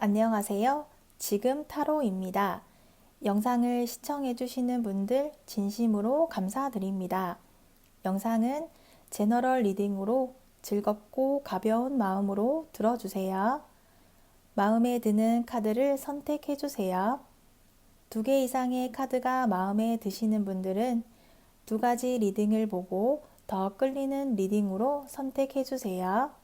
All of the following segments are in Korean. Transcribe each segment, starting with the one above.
안녕하세요. 지금 타로입니다. 영상을 시청해주시는 분들 진심으로 감사드립니다. 영상은 제너럴 리딩으로 즐겁고 가벼운 마음으로 들어주세요. 마음에 드는 카드를 선택해주세요. 두 개 이상의 카드가 마음에 드시는 분들은 두 가지 리딩을 보고 더 끌리는 리딩으로 선택해주세요.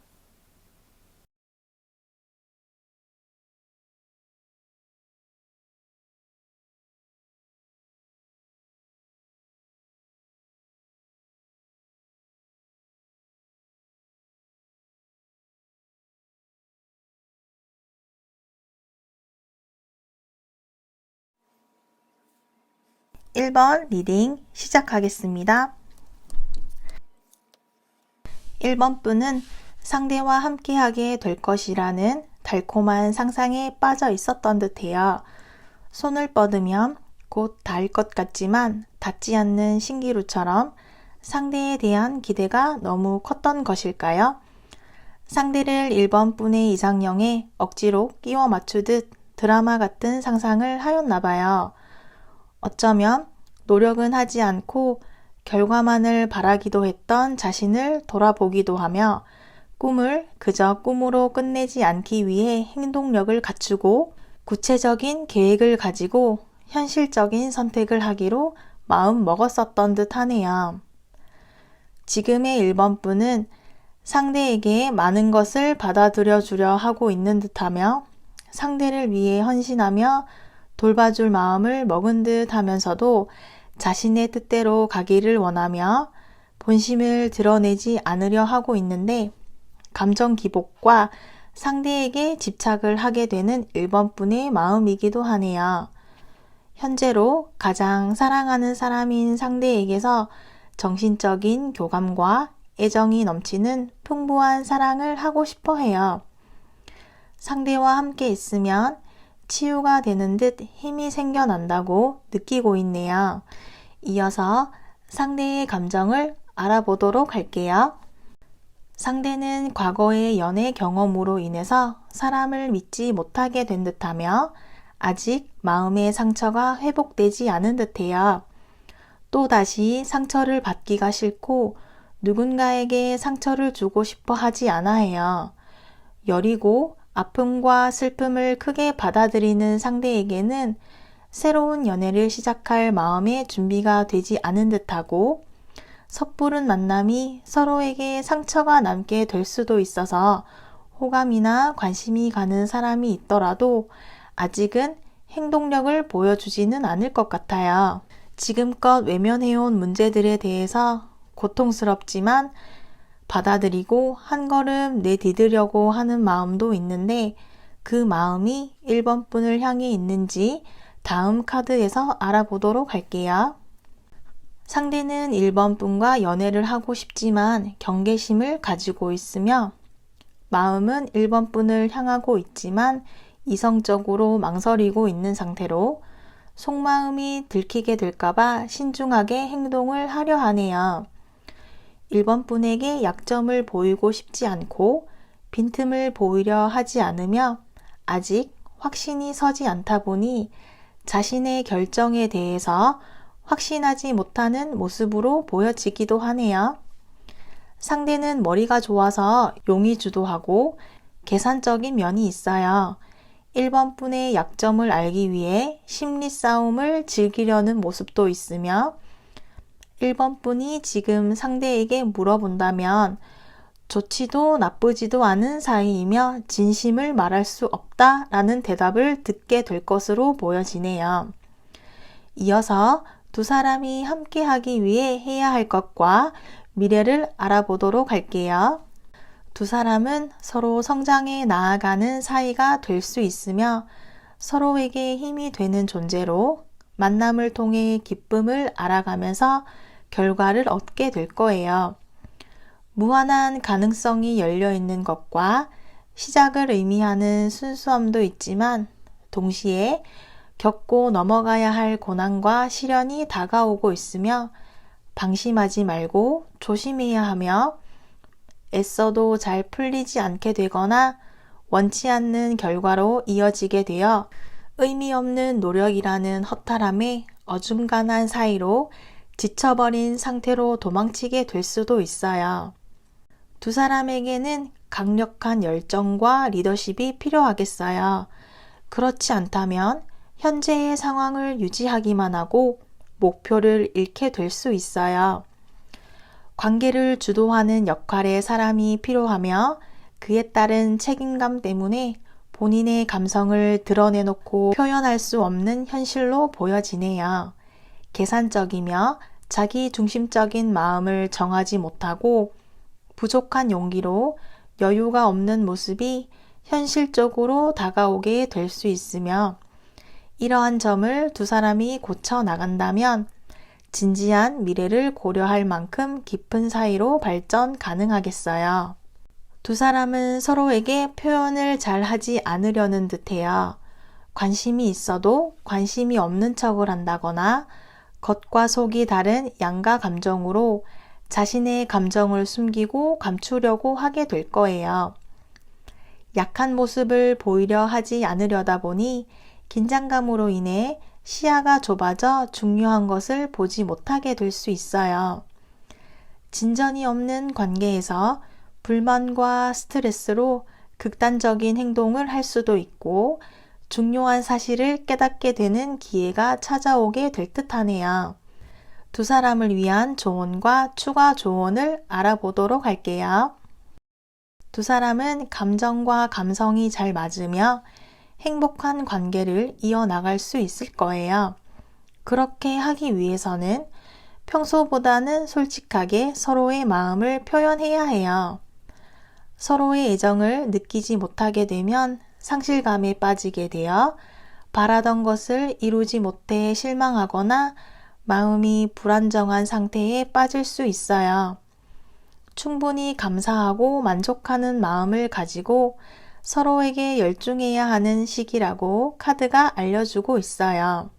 1번 리딩 시작하겠습니다. 1번 분은 상대와 함께하게 될 것이라는 달콤한 상상에 빠져 있었던 듯해요. 손을 뻗으면 곧 닿을 것 같지만 닿지 않는 신기루처럼 상대에 대한 기대가 너무 컸던 것일까요? 상대를 1번 분의 이상형에 억지로 끼워 맞추듯 드라마 같은 상상을 하였나 봐요. 어쩌면 노력은 하지 않고 결과만을 바라기도 했던 자신을 돌아보기도 하며 꿈을 그저 꿈으로 끝내지 않기 위해 행동력을 갖추고 구체적인 계획을 가지고 현실적인 선택을 하기로 마음 먹었었던 듯 하네요. 지금의 1번 분은 상대에게 많은 것을 받아들여 주려 하고 있는 듯하며 상대를 위해 헌신하며 돌봐줄 마음을 먹은 듯 하면서도 자신의 뜻대로 가기를 원하며 본심을 드러내지 않으려 하고 있는데 감정 기복과 상대에게 집착을 하게 되는 1번 분의 마음이기도 하네요. 현재로 가장 사랑하는 사람인 상대에게서 정신적인 교감과 애정이 넘치는 풍부한 사랑을 하고 싶어 해요. 상대와 함께 있으면 치유가 되는 듯 힘이 생겨난다고 느끼고 있네요. 이어서 상대의 감정을 알아보도록 할게요. 상대는 과거의 연애 경험으로 인해서 사람을 믿지 못하게 된 듯하며 아직 마음의 상처가 회복되지 않은 듯해요. 또 다시 상처를 받기가 싫고 누군가에게 상처를 주고 싶어 하지 않아 해요. 여리고 아픔과 슬픔을 크게 받아들이는 상대에게는 새로운 연애를 시작할 마음의 준비가 되지 않은 듯하고 섣부른 만남이 서로에게 상처가 남게 될 수도 있어서 호감이나 관심이 가는 사람이 있더라도 아직은 행동력을 보여주지는 않을 것 같아요. 지금껏 외면해온 문제들에 대해서 고통스럽지만 받아들이고 한 걸음 내디디려고 하는 마음도 있는데 그 마음이 1번 분을 향해 있는지 다음 카드에서 알아보도록 할게요. 상대는 1번 분과 연애를 하고 싶지만 경계심을 가지고 있으며 마음은 1번 분을 향하고 있지만 이성적으로 망설이고 있는 상태로 속마음이 들키게 될까봐 신중하게 행동을 하려 하네요. 1번 분에게 약점을 보이고 싶지 않고 빈틈을 보이려 하지 않으며 아직 확신이 서지 않다 보니 자신의 결정에 대해서 확신하지 못하는 모습으로 보여지기도 하네요. 상대는 머리가 좋아서 용이 주도하고 계산적인 면이 있어요. 1번 분의 약점을 알기 위해 심리 싸움을 즐기려는 모습도 있으며 1번 분이 지금 상대에게 물어본다면 좋지도 나쁘지도 않은 사이이며 진심을 말할 수 없다 라는 대답을 듣게 될 것으로 보여지네요. 이어서 두 사람이 함께 하기 위해 해야 할 것과 미래를 알아보도록 할게요. 두 사람은 서로 성장해 나아가는 사이가 될 수 있으며 서로에게 힘이 되는 존재로 만남을 통해 기쁨을 알아가면서 결과를 얻게 될 거예요. 무한한 가능성이 열려 있는 것과 시작을 의미하는 순수함도 있지만 동시에 겪고 넘어가야 할 고난과 시련이 다가오고 있으며 방심하지 말고 조심해야 하며 애써도 잘 풀리지 않게 되거나 원치 않는 결과로 이어지게 되어 의미 없는 노력이라는 허탈함에 어중간한 사이로 지쳐버린 상태로 도망치게 될 수도 있어요. 두 사람에게는 강력한 열정과 리더십이 필요하겠어요. 그렇지 않다면 현재의 상황을 유지하기만 하고 목표를 잃게 될 수 있어요. 관계를 주도하는 역할의 사람이 필요하며 그에 따른 책임감 때문에 본인의 감성을 드러내놓고 표현할 수 없는 현실로 보여지네요. 계산적이며 자기 중심적인 마음을 정하지 못하고 부족한 용기로 여유가 없는 모습이 현실적으로 다가오게 될 수 있으며 이러한 점을 두 사람이 고쳐 나간다면 진지한 미래를 고려할 만큼 깊은 사이로 발전 가능하겠어요. 두 사람은 서로에게 표현을 잘 하지 않으려는 듯해요. 관심이 있어도 관심이 없는 척을 한다거나 겉과 속이 다른 양가 감정으로 자신의 감정을 숨기고 감추려고 하게 될 거예요. 약한 모습을 보이려 하지 않으려다 보니 긴장감으로 인해 시야가 좁아져 중요한 것을 보지 못하게 될 수 있어요. 진전이 없는 관계에서 불만과 스트레스로 극단적인 행동을 할 수도 있고 중요한 사실을 깨닫게 되는 기회가 찾아오게 될 듯하네요. 두 사람을 위한 조언과 추가 조언을 알아보도록 할게요. 두 사람은 감정과 감성이 잘 맞으며 행복한 관계를 이어나갈 수 있을 거예요. 그렇게 하기 위해서는 평소보다는 솔직하게 서로의 마음을 표현해야 해요. 서로의 애정을 느끼지 못하게 되면 상실감에 빠지게 되어 바라던 것을 이루지 못해 실망하거나 마음이 불안정한 상태에 빠질 수 있어요. 충분히 감사하고 만족하는 마음을 가지고 서로에게 열중해야 하는 시기라고 카드가 알려주고 있어요.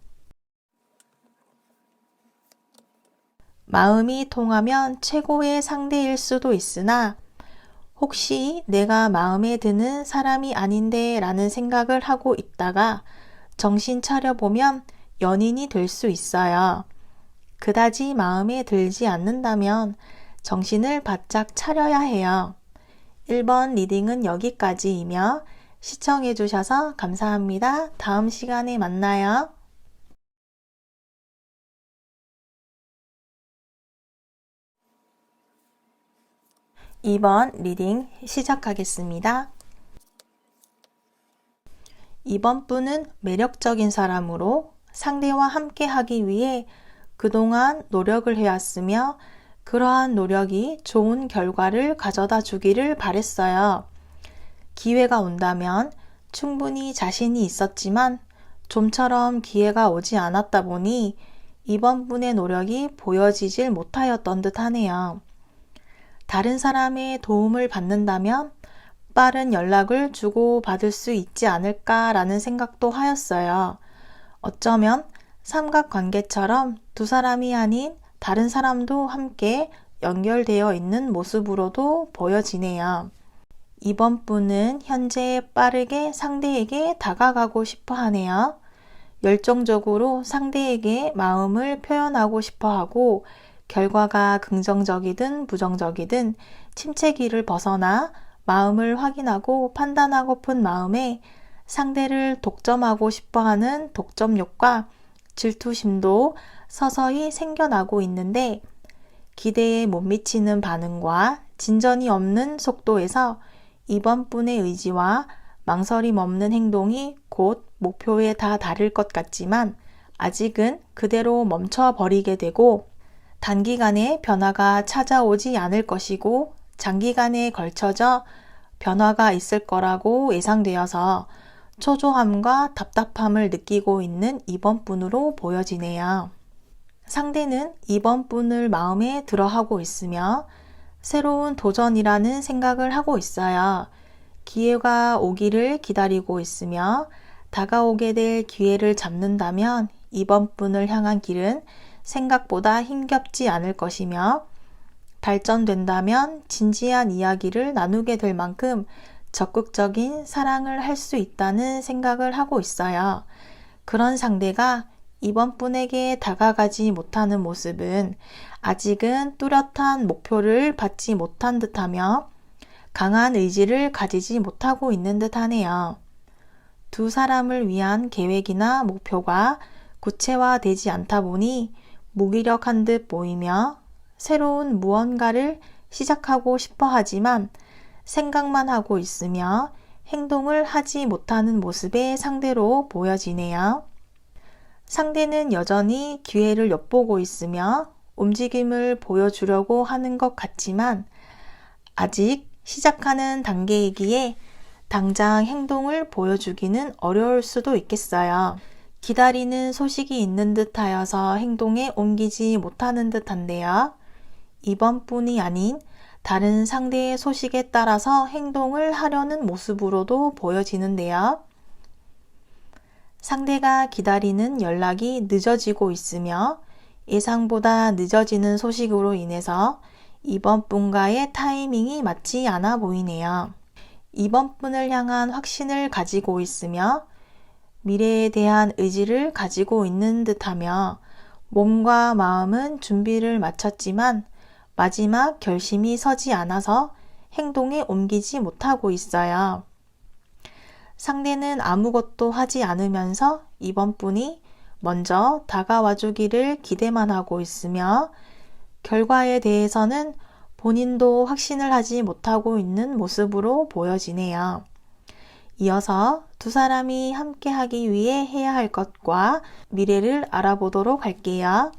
마음이 통하면 최고의 상대일 수도 있으나 혹시 내가 마음에 드는 사람이 아닌데 라는 생각을 하고 있다가 정신 차려보면 연인이 될 수 있어요. 그다지 마음에 들지 않는다면 정신을 바짝 차려야 해요. 1번 리딩은 여기까지이며 시청해주셔서 감사합니다. 다음 시간에 만나요. 2번 리딩 시작하겠습니다. 이번 분은 매력적인 사람으로 상대와 함께 하기 위해 그동안 노력을 해왔으며 그러한 노력이 좋은 결과를 가져다 주기를 바랬어요. 기회가 온다면 충분히 자신이 있었지만 좀처럼 기회가 오지 않았다 보니 이번 분의 노력이 보여지질 못하였던 듯 하네요. 다른 사람의 도움을 받는다면 빠른 연락을 주고 받을 수 있지 않을까라는 생각도 하였어요. 어쩌면 삼각관계처럼 두 사람이 아닌 다른 사람도 함께 연결되어 있는 모습으로도 보여지네요. 이번 분은 현재 빠르게 상대에게 다가가고 싶어 하네요. 열정적으로 상대에게 마음을 표현하고 싶어 하고 결과가 긍정적이든 부정적이든 침체기를 벗어나 마음을 확인하고 판단하고픈 마음에 상대를 독점하고 싶어 하는 독점욕과 질투심도 서서히 생겨나고 있는데 기대에 못 미치는 반응과 진전이 없는 속도에서 이번 분의 의지와 망설임 없는 행동이 곧 목표에 다 다를 것 같지만 아직은 그대로 멈춰버리게 되고 단기간에 변화가 찾아오지 않을 것이고 장기간에 걸쳐져 변화가 있을 거라고 예상되어서 초조함과 답답함을 느끼고 있는 이번 분으로 보여지네요. 상대는 이번 분을 마음에 들어 하고 있으며 새로운 도전이라는 생각을 하고 있어요. 기회가 오기를 기다리고 있으며 다가오게 될 기회를 잡는다면 이번 분을 향한 길은 생각보다 힘겹지 않을 것이며 발전된다면 진지한 이야기를 나누게 될 만큼 적극적인 사랑을 할 수 있다는 생각을 하고 있어요. 그런 상대가 이번 분에게 다가가지 못하는 모습은 아직은 뚜렷한 목표를 받지 못한 듯하며 강한 의지를 가지지 못하고 있는 듯하네요. 두 사람을 위한 계획이나 목표가 구체화되지 않다 보니 무기력한 듯 보이며 새로운 무언가를 시작하고 싶어 하지만 생각만 하고 있으며 행동을 하지 못하는 모습의 상대로 보여지네요. 상대는 여전히 기회를 엿보고 있으며 움직임을 보여주려고 하는 것 같지만 아직 시작하는 단계이기에 당장 행동을 보여주기는 어려울 수도 있겠어요. 기다리는 소식이 있는 듯 하여서 행동에 옮기지 못하는 듯 한데요. 이번뿐이 아닌 다른 상대의 소식에 따라서 행동을 하려는 모습으로도 보여지는데요. 상대가 기다리는 연락이 늦어지고 있으며 예상보다 늦어지는 소식으로 인해서 이번 분과의 타이밍이 맞지 않아 보이네요. 이번 분을 향한 확신을 가지고 있으며 미래에 대한 의지를 가지고 있는 듯하며 몸과 마음은 준비를 마쳤지만 마지막 결심이 서지 않아서 행동에 옮기지 못하고 있어요. 상대는 아무것도 하지 않으면서 이번 분이 먼저 다가와 주기를 기대만 하고 있으며 결과에 대해서는 본인도 확신을 하지 못하고 있는 모습으로 보여지네요. 이어서 두 사람이 함께 하기 위해 해야 할 것과 미래를 알아보도록 할게요.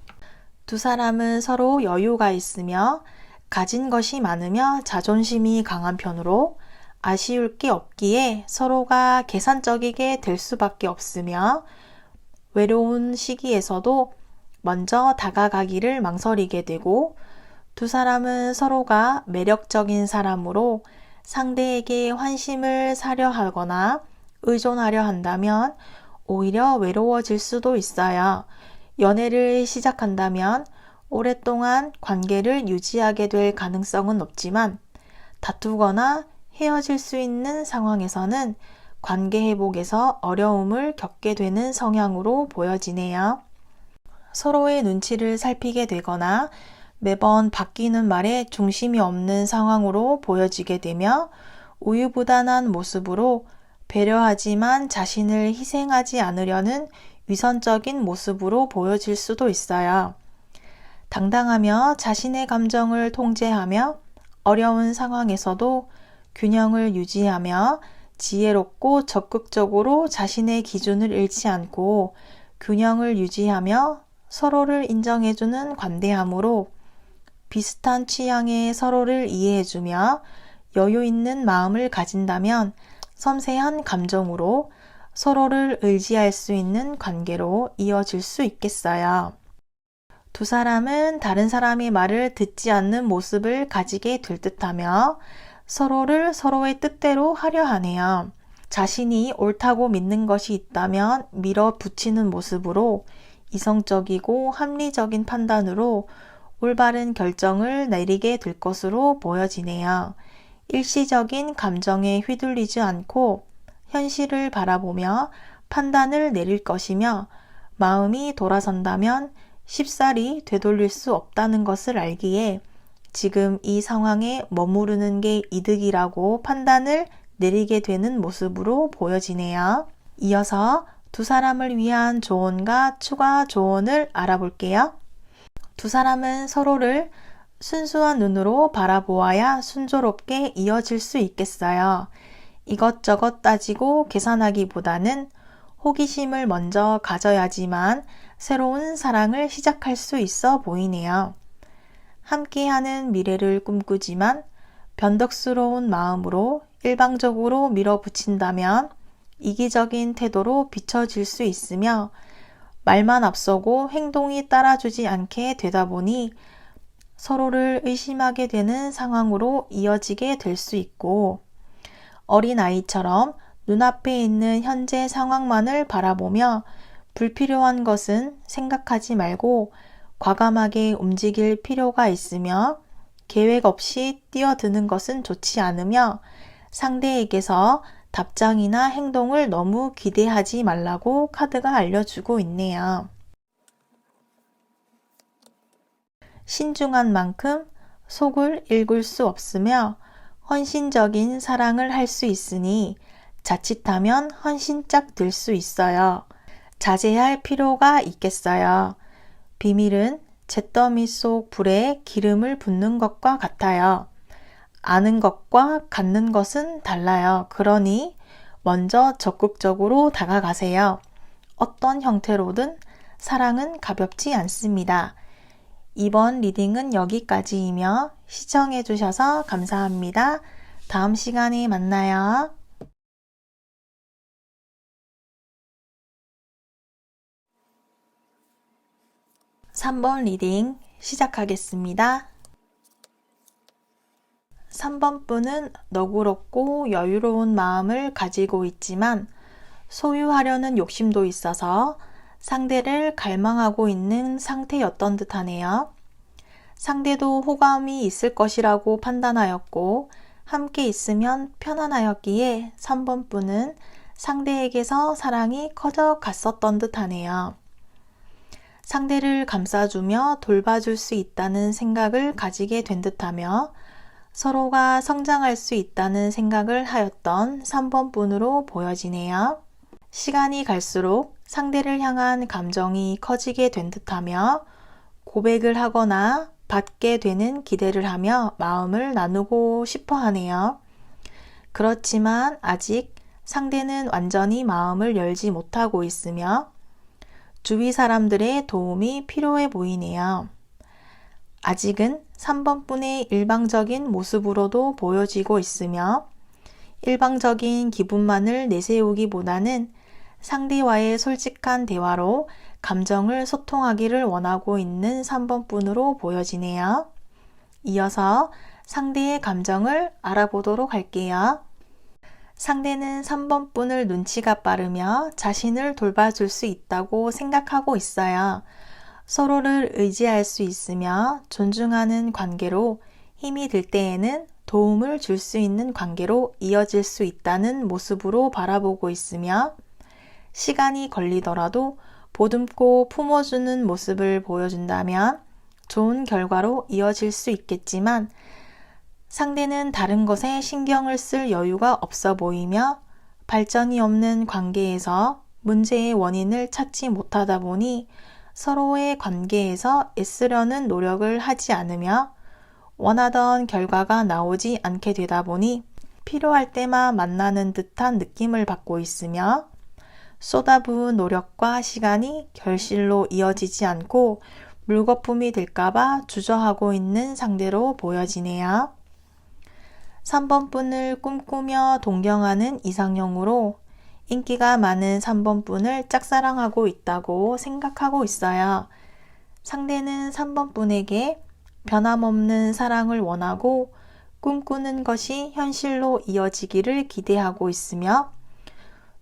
두 사람은 서로 여유가 있으며 가진 것이 많으며 자존심이 강한 편으로 아쉬울 게 없기에 서로가 계산적이게 될 수밖에 없으며 외로운 시기에서도 먼저 다가가기를 망설이게 되고 두 사람은 서로가 매력적인 사람으로 상대에게 환심을 사려 하거나 의존하려 한다면 오히려 외로워질 수도 있어요. 연애를 시작한다면 오랫동안 관계를 유지하게 될 가능성은 없지만 다투거나 헤어질 수 있는 상황에서는 관계 회복에서 어려움을 겪게 되는 성향으로 보여지네요. 서로의 눈치를 살피게 되거나 매번 바뀌는 말에 중심이 없는 상황으로 보여지게 되며 우유부단한 모습으로 배려하지만 자신을 희생하지 않으려는 위선적인 모습으로 보여질 수도 있어요. 당당하며 자신의 감정을 통제하며 어려운 상황에서도 균형을 유지하며 지혜롭고 적극적으로 자신의 기준을 잃지 않고 균형을 유지하며 서로를 인정해주는 관대함으로 비슷한 취향의 서로를 이해해주며 여유 있는 마음을 가진다면 섬세한 감정으로 서로를 의지할 수 있는 관계로 이어질 수 있겠어요. 두 사람은 다른 사람의 말을 듣지 않는 모습을 가지게 될 듯하며 서로를 서로의 뜻대로 하려 하네요. 자신이 옳다고 믿는 것이 있다면 밀어붙이는 모습으로 이성적이고 합리적인 판단으로 올바른 결정을 내리게 될 것으로 보여지네요. 일시적인 감정에 휘둘리지 않고 현실을 바라보며 판단을 내릴 것이며 마음이 돌아선다면 쉽사리 되돌릴 수 없다는 것을 알기에 지금 이 상황에 머무르는 게 이득이라고 판단을 내리게 되는 모습으로 보여지네요. 이어서 두 사람을 위한 조언과 추가 조언을 알아볼게요. 두 사람은 서로를 순수한 눈으로 바라보아야 순조롭게 이어질 수 있겠어요. 이것저것 따지고 계산하기보다는 호기심을 먼저 가져야지만 새로운 사랑을 시작할 수 있어 보이네요. 함께하는 미래를 꿈꾸지만 변덕스러운 마음으로 일방적으로 밀어붙인다면 이기적인 태도로 비춰질 수 있으며 말만 앞서고 행동이 따라주지 않게 되다 보니 서로를 의심하게 되는 상황으로 이어지게 될 수 있고 어린아이처럼 눈앞에 있는 현재 상황만을 바라보며 불필요한 것은 생각하지 말고 과감하게 움직일 필요가 있으며 계획 없이 뛰어드는 것은 좋지 않으며 상대에게서 답장이나 행동을 너무 기대하지 말라고 카드가 알려주고 있네요. 신중한 만큼 속을 읽을 수 없으며 헌신적인 사랑을 할 수 있으니 자칫하면 헌신짝 들수 있어요. 자제할 필요가 있겠어요. 비밀은 잿더미 속 불에 기름을 붓는 것과 같아요. 아는 것과 갖는 것은 달라요. 그러니 먼저 적극적으로 다가가세요. 어떤 형태로든 사랑은 가볍지 않습니다. 이번 리딩은 여기까지이며 시청해주셔서 감사합니다. 다음 시간에 만나요. 3번 리딩 시작하겠습니다. 3번 분은 너그럽고 여유로운 마음을 가지고 있지만 소유하려는 욕심도 있어서 상대를 갈망하고 있는 상태였던 듯 하네요. 상대도 호감이 있을 것이라고 판단하였고 함께 있으면 편안하였기에 3번 분은 상대에게서 사랑이 커져 갔었던 듯 하네요. 상대를 감싸주며 돌봐줄 수 있다는 생각을 가지게 된 듯하며 서로가 성장할 수 있다는 생각을 하였던 3번 분으로 보여지네요. 시간이 갈수록 상대를 향한 감정이 커지게 된 듯하며 고백을 하거나 받게 되는 기대를 하며 마음을 나누고 싶어 하네요. 그렇지만 아직 상대는 완전히 마음을 열지 못하고 있으며 주위 사람들의 도움이 필요해 보이네요. 아직은 3번분의 일방적인 모습으로도 보여지고 있으며 일방적인 기분만을 내세우기보다는 상대와의 솔직한 대화로 감정을 소통하기를 원하고 있는 3번 분으로 보여지네요. 이어서 상대의 감정을 알아보도록 할게요. 상대는 3번 분을 눈치가 빠르며 자신을 돌봐줄 수 있다고 생각하고 있어요. 서로를 의지할 수 있으며 존중하는 관계로 힘이 들 때에는 도움을 줄 수 있는 관계로 이어질 수 있다는 모습으로 바라보고 있으며 시간이 걸리더라도 보듬고 품어주는 모습을 보여준다면 좋은 결과로 이어질 수 있겠지만 상대는 다른 것에 신경을 쓸 여유가 없어 보이며 발전이 없는 관계에서 문제의 원인을 찾지 못하다 보니 서로의 관계에서 애쓰려는 노력을 하지 않으며 원하던 결과가 나오지 않게 되다 보니 필요할 때만 만나는 듯한 느낌을 받고 있으며 쏟아부은 노력과 시간이 결실로 이어지지 않고 물거품이 될까봐 주저하고 있는 상대로 보여지네요. 3번 분을 꿈꾸며 동경하는 이상형으로 인기가 많은 3번 분을 짝사랑하고 있다고 생각하고 있어요. 상대는 3번 분에게 변함없는 사랑을 원하고 꿈꾸는 것이 현실로 이어지기를 기대하고 있으며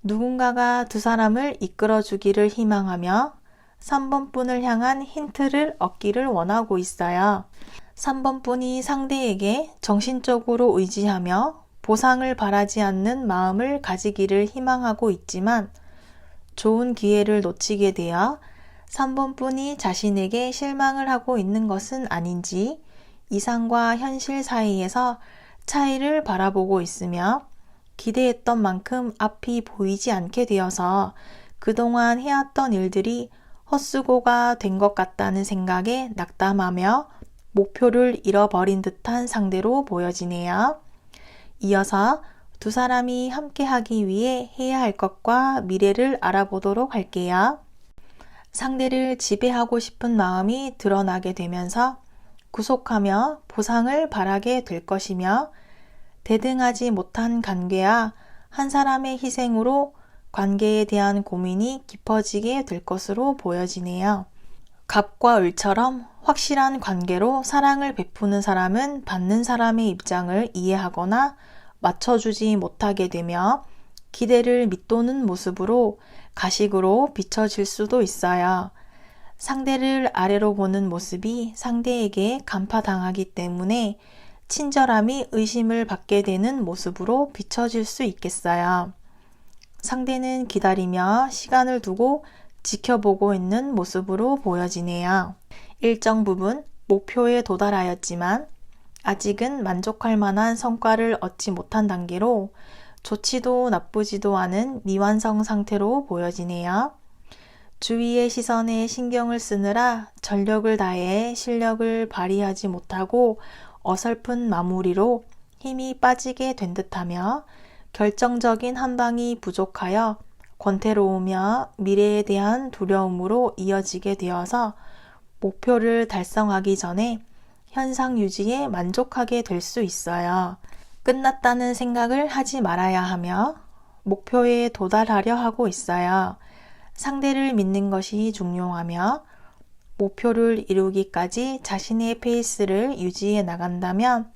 누군가가 두 사람을 이끌어 주기를 희망하며 3번 분을 향한 힌트를 얻기를 원하고 있어요. 3번 분이 상대에게 정신적으로 의지하며 보상을 바라지 않는 마음을 가지기를 희망하고 있지만 좋은 기회를 놓치게 되어 3번 분이 자신에게 실망을 하고 있는 것은 아닌지 이상과 현실 사이에서 차이를 바라보고 있으며 기대했던 만큼 앞이 보이지 않게 되어서 그동안 해왔던 일들이 헛수고가 된 것 같다는 생각에 낙담하며 목표를 잃어버린 듯한 상대로 보여지네요. 이어서 두 사람이 함께 하기 위해 해야 할 것과 미래를 알아보도록 할게요. 상대를 지배하고 싶은 마음이 드러나게 되면서 구속하며 보상을 바라게 될 것이며 대등하지 못한 관계와 한 사람의 희생으로 관계에 대한 고민이 깊어지게 될 것으로 보여지네요. 갑과 을처럼 확실한 관계로 사랑을 베푸는 사람은 받는 사람의 입장을 이해하거나 맞춰주지 못하게 되며 기대를 밑도는 모습으로 가식으로 비춰질 수도 있어요. 상대를 아래로 보는 모습이 상대에게 간파당하기 때문에 친절함이 의심을 받게 되는 모습으로 비춰질 수 있겠어요. 상대는 기다리며 시간을 두고 지켜보고 있는 모습으로 보여지네요. 일정 부분 목표에 도달하였지만 아직은 만족할 만한 성과를 얻지 못한 단계로 좋지도 나쁘지도 않은 미완성 상태로 보여지네요. 주위의 시선에 신경을 쓰느라 전력을 다해 실력을 발휘하지 못하고 어설픈 마무리로 힘이 빠지게 된 듯하며 결정적인 한 방이 부족하여 권태로우며 미래에 대한 두려움으로 이어지게 되어서 목표를 달성하기 전에 현상 유지에 만족하게 될 수 있어요. 끝났다는 생각을 하지 말아야 하며 목표에 도달하려 하고 있어요. 상대를 믿는 것이 중요하며 목표를 이루기까지 자신의 페이스를 유지해 나간다면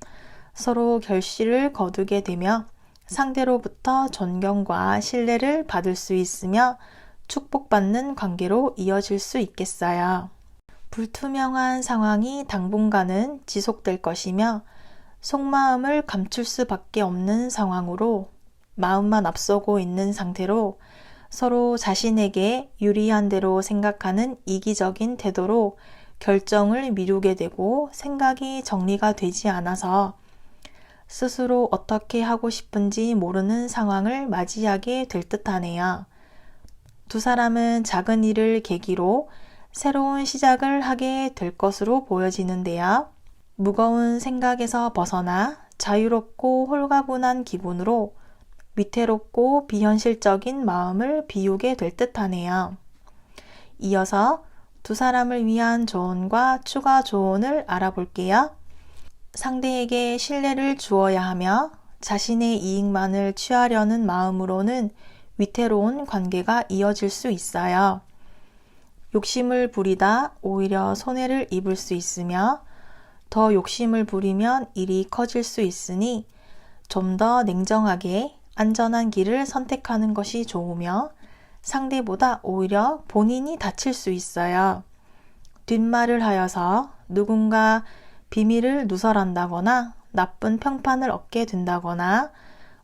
서로 결실을 거두게 되며 상대로부터 존경과 신뢰를 받을 수 있으며 축복받는 관계로 이어질 수 있겠어요. 불투명한 상황이 당분간은 지속될 것이며 속마음을 감출 수밖에 없는 상황으로 마음만 앞서고 있는 상태로 서로 자신에게 유리한 대로 생각하는 이기적인 태도로 결정을 미루게 되고 생각이 정리가 되지 않아서 스스로 어떻게 하고 싶은지 모르는 상황을 맞이하게 될 듯하네요. 두 사람은 작은 일을 계기로 새로운 시작을 하게 될 것으로 보여지는데요. 무거운 생각에서 벗어나 자유롭고 홀가분한 기분으로 위태롭고 비현실적인 마음을 비우게 될 듯하네요. 이어서 두 사람을 위한 조언과 추가 조언을 알아볼게요. 상대에게 신뢰를 주어야 하며 자신의 이익만을 취하려는 마음으로는 위태로운 관계가 이어질 수 있어요. 욕심을 부리다 오히려 손해를 입을 수 있으며 더 욕심을 부리면 일이 커질 수 있으니 좀 더 냉정하게 안전한 길을 선택하는 것이 좋으며 상대보다 오히려 본인이 다칠 수 있어요. 뒷말을 하여서 누군가 비밀을 누설한다거나 나쁜 평판을 얻게 된다거나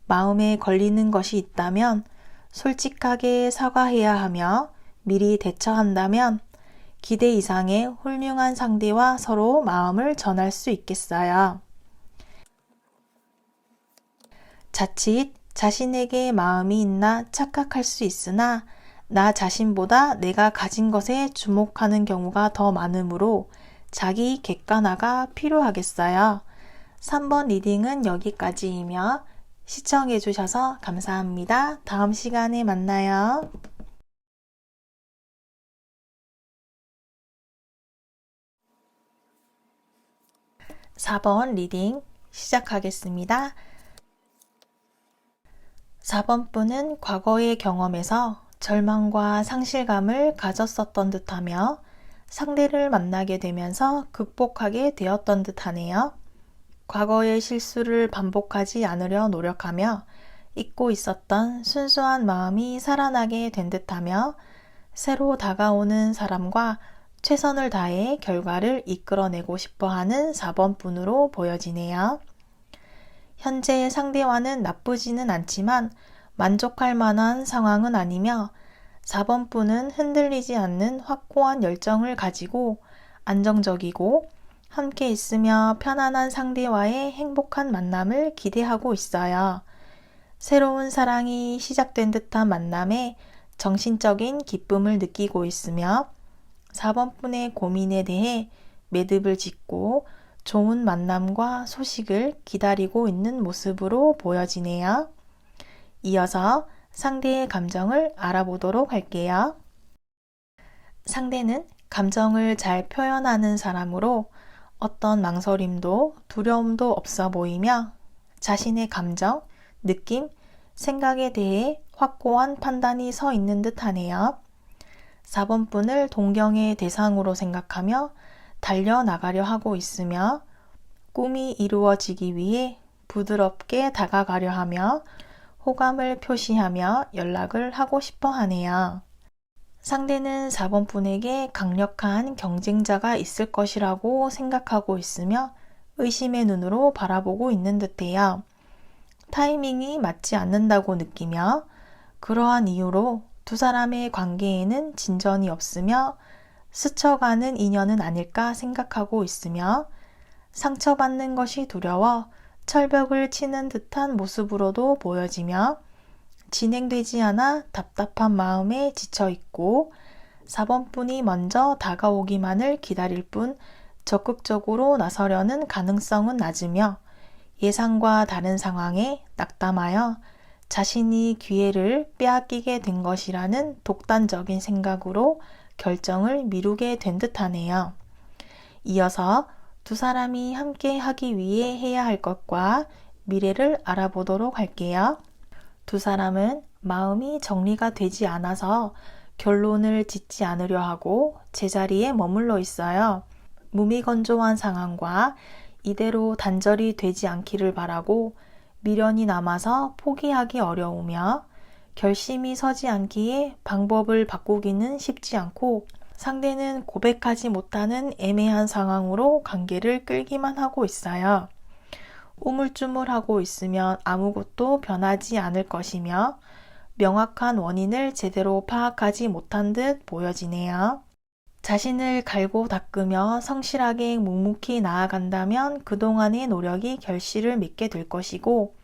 마음에 걸리는 것이 있다면 솔직하게 사과해야 하며 미리 대처한다면 기대 이상의 훌륭한 상대와 서로 마음을 전할 수 있겠어요. 자칫 자신에게 마음이 있나 착각할 수 있으나 나 자신보다 내가 가진 것에 주목하는 경우가 더 많으므로 자기 객관화가 필요하겠어요. 3번 리딩은 여기까지이며 시청해주셔서 감사합니다. 다음 시간에 만나요. 4번 리딩 시작하겠습니다. 4번 분은 과거의 경험에서 절망과 상실감을 가졌었던 듯하며 상대를 만나게 되면서 극복하게 되었던 듯하네요. 과거의 실수를 반복하지 않으려 노력하며 잊고 있었던 순수한 마음이 살아나게 된 듯하며 새로 다가오는 사람과 최선을 다해 결과를 이끌어내고 싶어 하는 4번 분으로 보여지네요. 현재 상대와는 나쁘지는 않지만 만족할 만한 상황은 아니며 4번 분은 흔들리지 않는 확고한 열정을 가지고 안정적이고 함께 있으며 편안한 상대와의 행복한 만남을 기대하고 있어요. 새로운 사랑이 시작된 듯한 만남에 정신적인 기쁨을 느끼고 있으며 4번 분의 고민에 대해 매듭을 짓고 좋은 만남과 소식을 기다리고 있는 모습으로 보여지네요. 이어서 상대의 감정을 알아보도록 할게요. 상대는 감정을 잘 표현하는 사람으로 어떤 망설임도 두려움도 없어 보이며 자신의 감정, 느낌, 생각에 대해 확고한 판단이 서 있는 듯 하네요. 4번 분을 동경의 대상으로 생각하며 달려나가려 하고 있으며 꿈이 이루어지기 위해 부드럽게 다가가려 하며 호감을 표시하며 연락을 하고 싶어 하네요. 상대는 4번 분에게 강력한 경쟁자가 있을 것이라고 생각하고 있으며 의심의 눈으로 바라보고 있는 듯해요. 타이밍이 맞지 않는다고 느끼며 그러한 이유로 두 사람의 관계에는 진전이 없으며 스쳐가는 인연은 아닐까 생각하고 있으며 상처받는 것이 두려워 철벽을 치는 듯한 모습으로도 보여지며 진행되지 않아 답답한 마음에 지쳐 있고 4번 분이 먼저 다가오기만을 기다릴 뿐 적극적으로 나서려는 가능성은 낮으며 예상과 다른 상황에 낙담하여 자신이 기회를 빼앗기게 된 것이라는 독단적인 생각으로 결정을 미루게 된 듯하네요. 이어서 두 사람이 함께 하기 위해 해야 할 것과 미래를 알아보도록 할게요. 두 사람은 마음이 정리가 되지 않아서 결론을 짓지 않으려 하고 제자리에 머물러 있어요. 무미건조한 상황과 이대로 단절이 되지 않기를 바라고 미련이 남아서 포기하기 어려우며 결심이 서지 않기에 방법을 바꾸기는 쉽지 않고 상대는 고백하지 못하는 애매한 상황으로 관계를 끌기만 하고 있어요. 우물쭈물하고 있으면 아무것도 변하지 않을 것이며 명확한 원인을 제대로 파악하지 못한 듯 보여지네요. 자신을 갈고 닦으며 성실하게 묵묵히 나아간다면 그동안의 노력이 결실을 맺게 될 것이고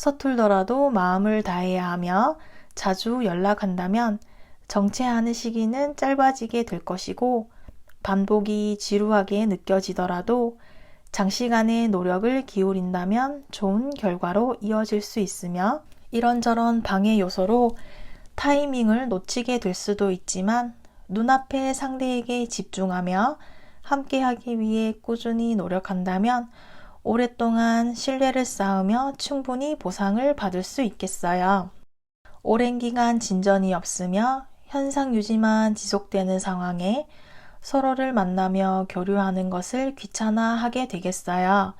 서툴더라도 마음을 다해야 하며 자주 연락한다면 정체하는 시기는 짧아지게 될 것이고 반복이 지루하게 느껴지더라도 장시간의 노력을 기울인다면 좋은 결과로 이어질 수 있으며 이런저런 방해 요소로 타이밍을 놓치게 될 수도 있지만 눈앞의 상대에게 집중하며 함께하기 위해 꾸준히 노력한다면 오랫동안 신뢰를 쌓으며 충분히 보상을 받을 수 있겠어요. 오랜 기간 진전이 없으며 현상 유지만 지속되는 상황에 서로를 만나며 교류하는 것을 귀찮아하게 되겠어요.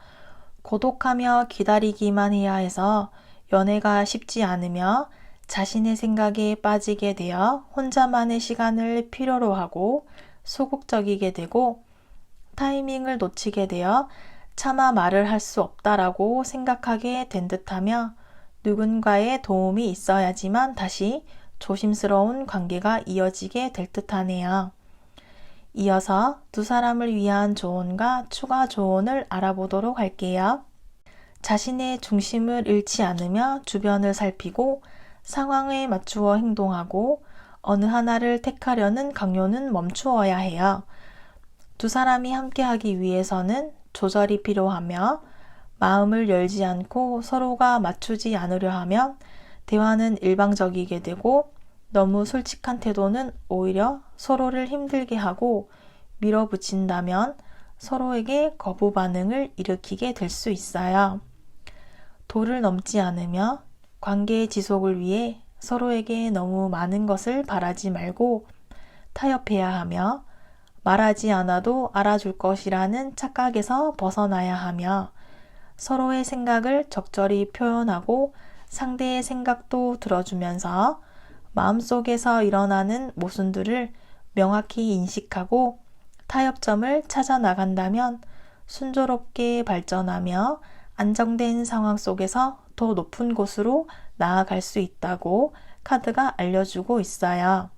고독하며 기다리기만 해야 해서 연애가 쉽지 않으며 자신의 생각에 빠지게 되어 혼자만의 시간을 필요로 하고 소극적이게 되고 타이밍을 놓치게 되어 차마 말을 할 수 없다라고 생각하게 된 듯하며 누군가의 도움이 있어야지만 다시 조심스러운 관계가 이어지게 될 듯하네요. 이어서 두 사람을 위한 조언과 추가 조언을 알아보도록 할게요. 자신의 중심을 잃지 않으며 주변을 살피고 상황에 맞추어 행동하고 어느 하나를 택하려는 강요는 멈추어야 해요. 두 사람이 함께하기 위해서는 조절이 필요하며 마음을 열지 않고 서로가 맞추지 않으려 하면 대화는 일방적이게 되고 너무 솔직한 태도는 오히려 서로를 힘들게 하고 밀어붙인다면 서로에게 거부 반응을 일으키게 될 수 있어요. 도를 넘지 않으며 관계의 지속을 위해 서로에게 너무 많은 것을 바라지 말고 타협해야 하며 말하지 않아도 알아줄 것이라는 착각에서 벗어나야 하며 서로의 생각을 적절히 표현하고 상대의 생각도 들어주면서 마음속에서 일어나는 모순들을 명확히 인식하고 타협점을 찾아 나간다면 순조롭게 발전하며 안정된 상황 속에서 더 높은 곳으로 나아갈 수 있다고 카드가 알려주고 있어요.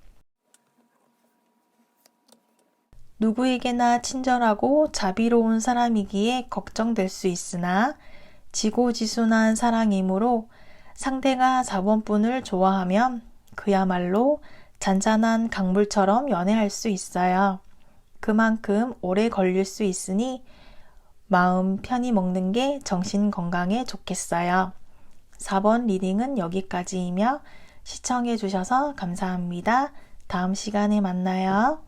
누구에게나 친절하고 자비로운 사람이기에 걱정될 수 있으나 지고지순한 사랑이므로 상대가 4번분을 좋아하면 그야말로 잔잔한 강물처럼 연애할 수 있어요. 그만큼 오래 걸릴 수 있으니 마음 편히 먹는 게 정신 건강에 좋겠어요. 4번 리딩은 여기까지이며 시청해 주셔서 감사합니다. 다음 시간에 만나요.